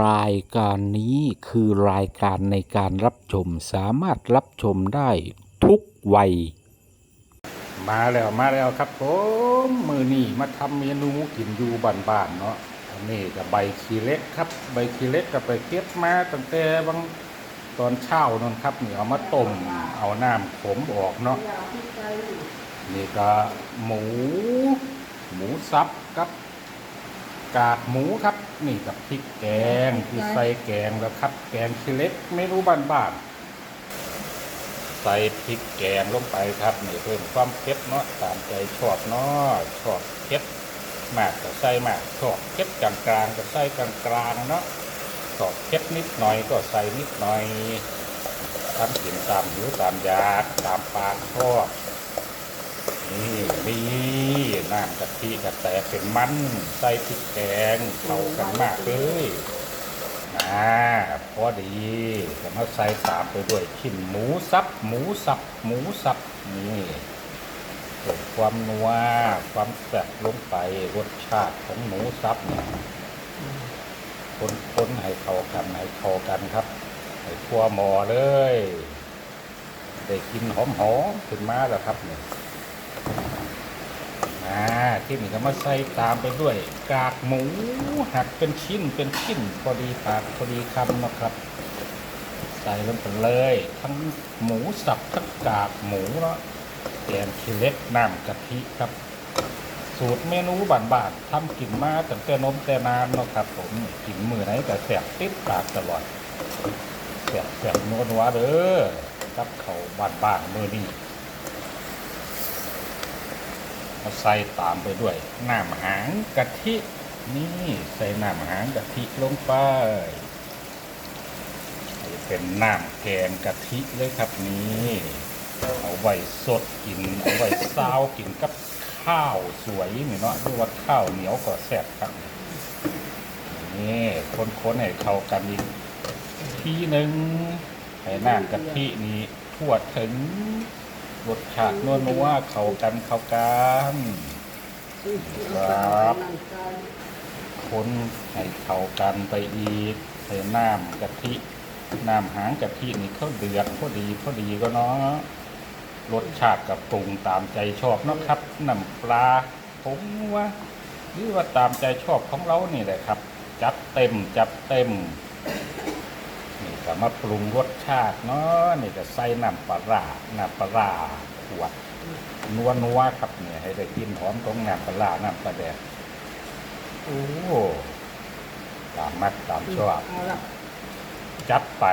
รายการนี้คือรายการในการรับชมสามารถรับชมได้ทุกวัย มาแล้วมาแล้วครับผมมือนี่มาทำเมนูกินอยู่บ้านๆเนาะอันนี้กับใบขี้เล็กครับ ใบขี้เล็กก็ไปเก็บมาตั้งแต่บางตอนเช้านั่นครับนี่เอามาต้มเอาน้ำขมออกเนาะนี่ก็หมู หมูสับกับ กากหมูครับ นี่กับพริกแกงที่ใส่แกงแล้วครับ แกงขี้เหล็กไม่รู้บ้านๆใส่พริกแกงลงไปครับนี่เพิ่มความเผ็ดเนาะตามใจชอบเนาะชอบเผ็ดมากก็ใส่มากชอบเผ็ดกลางๆก็ใส่กลางๆเนาะชอบเผ็ดนิดหน่อยก็ใส่นิดหน่อยทำกินตามหิวตามอยากตามปากชอบ นี่นี่น้ำกะทิกะแตเป็นมันใส่พริกแกงเข้ากันมากเลยอ่าพอดีจะมาใส่ตามไปด้วยชิ้นหมูสับ หมูสับ หมูสับนี่เพิ่มความนัวความแซ่บลงไปรสชาติของหมูสับเนี่ยคนๆให้เข้ากันให้เข้ากันครับให้ทั่วหมอเลย ได้กินหอมๆขึ้นมาแล้วครับเนี่ย อ่าที่นี่ก็มาใส่ตามไปด้วย กากหมูหักเป็นชิ้นเป็นชิ้นพอดีปากพอดีคำนะครับ ใส่ลงไปเลย ทั้งหมูสับทั้งกากหมูแล้วแกงขี้เล็กน้ำกะทิครับ สูตรเมนูบานๆทำกินมาตั้งแต่นมแต่นานเนาะครับ ผมกินมือไหนก็แสบติดปากตลอดแสบแสบนัวนัวๆเด้อกับเขาบานๆมือนี้ มา ใส่ตามไปด้วยน้ำหางกะทิ นี่ใส่น้ำหางกะทิลงไป เป็นน้ำแกงกะทิเลยครับนี่เอาไว้สดกิน เอาไว้ซาวกินกับข้าวสวยนี่เนาะหรือว่าข้าวเหนียวก็แซ่บครับ นี่คนๆให้เข้ากันอีกทีหนึ่งให้น้ำกะทินี่ทั่วถึง รสชาตินัวนัวๆเข้ากันเข้ากันครับ คนให้เข้ากันไปอีกใส่น้ำกะทิน้ำหางกะทินี่เขาเดือดพอดีพอดีก็เนาะรสชาติกับปรุงตามใจชอบเนาะครับน้ำปลาผงว่าหรือว่าตามใจชอบของเรานี่แหละครับ จัดเต็มจัดเต็มนี่ ก็มาปรุงรสชาติเนาะนี่ก็ใส่น้ำปลาร้าน้ำปลาร้าขวดนัวนัวๆครับเนี่ยให้ได้กลินหอมของน้ำปลาร้าน้ำปลาแดกโอ้ตามมัดตามชอบเอาละจัดไป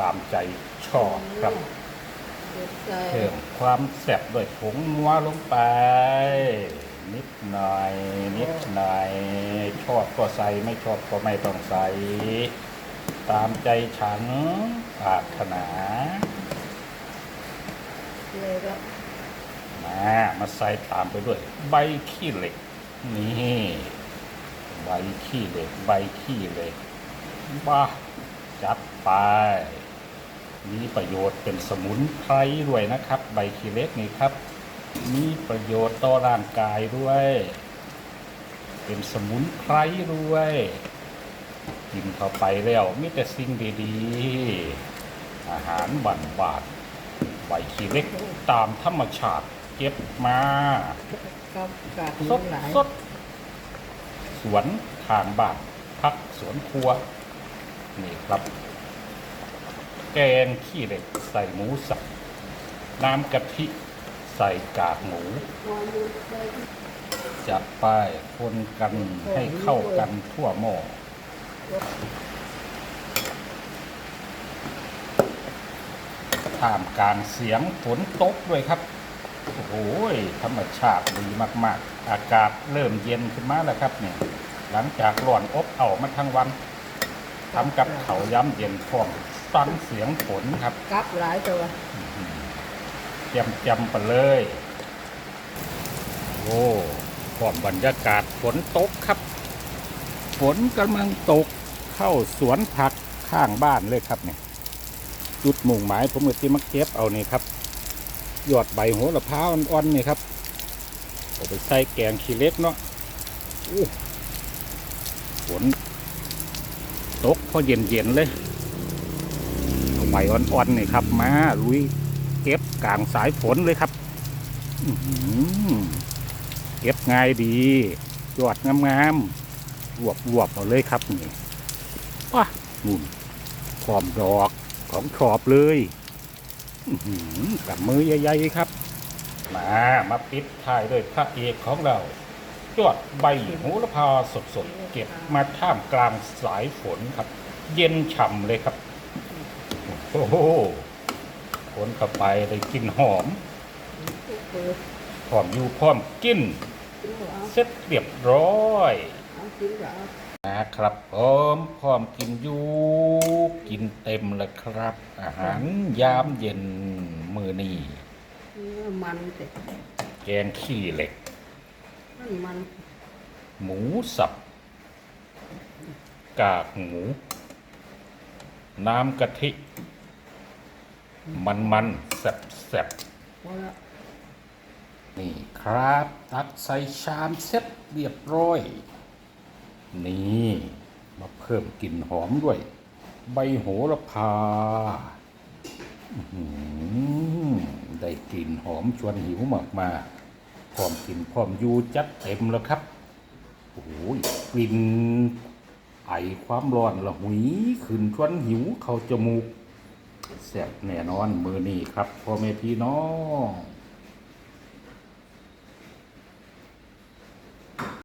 ตามใจชอบครับเด็ดใจเพิ่มความแซ่บด้วยผงนัวลงไป นิดหน่อย นิดหน่อย ชอบก็ใส่ไม่ชอบก็ไม่ต้องใส่ ตามใจฉันปรารถนาเลยก็มามาใส่ตามไปด้วย ใบขี้เหล็ก นี่ใบขี้เหล็ก ใบขี้เหล็กบ้าจัดไปมีประโยชน์เป็นสมุนไพรด้วยนะครับ ใบขี้เหล็กนี่ครับ มีประโยชน์ต่อร่างกายด้วย เป็นสมุนไพรด้วย กินเข้าไปแล้วมีแต่สิ่งดีๆ อาหารบานบานๆใบขี้เหล็กตามธรรมชาติเก็บมากับกากสดหลายสดสวนทางบ้านพักสวนครัว นี่ครับ แกงขี้เหล็กใส่หมูสับน้ำกะทิใส่กากหมูจับไปคนกันให้เข้ากันทั่วหม้อ ท่ามกลางเสียงฝนตกด้วยครับ โอ้โหธรรมชาติดีมาก ๆ อากาศเริ่มเย็นขึ้นมาแล้วครับเนี่ย หลังจากร้อนอบเอาวมาทั้งวันทำกับเขาวย้ำเย็นพร้อมฟังเสียงฝนครับกับหลายตัวเตรียมจำไปเลย โอ้พร้อมบรรยากาศฝนตกครับ ฝนกำลังตก เข้าสวนผักข้างบ้านเลยครับเนี่ยจุดมุ่งหมายผมก็ที่มาเก็บเอานี่ครับยอดใบโหระพาอ่อนๆนี่ครับเอาไปใส่แกงขี้เล็กเนาะฝนตกพอเย็นๆเลยเอาใบอ่อนๆนี่ครับมาลุยเก็บกลางสายฝนเลยครับเก็บง่ายดียอดงามๆรวบรวบๆเอาเลยครับนี่ ว้านุ่นขอมดอกของชอบเลยกับมือใหญ่ๆครับ มามาปิดท้ายด้วยพระเอกของเรายอดใบโหระพาสดๆ เก็บมาท่ามกลางสายฝนครับ เย็นฉ่ำเลยครับ โอ้โหคนเข้าไปได้กลินหอมหอมอยู่พร้อมกิน เสร็จเรียบร้อย นเหรอนะครับพร้อมพร้อมกินอยู่กินเต็มแล้วครับ อาหารยามเย็นมือนี้เนื้อมันเด็ดแกงขี้เหล็กนั่นมันหมูสับ กากหมู น้ำกะทิ มันมันๆแซ่บแซ่บพอละๆนี่ครับ ตักใส่ชามเสร็จเรียบร้อย นี่มาเพิ่มกลิ่นหอมด้วย ใบโหระพาได้กลิ่นหอมชวนหิวมากมาพร้อมกลิ่นพร้อมยูจัดเต็มแล้วครับโอ้โหกลิ่นไอความร้อนละหุยขึ้นชวนหิวเข้าจมูกแซ่บแน่นอนมือนี้ครับพ่อแม่พี่น้อง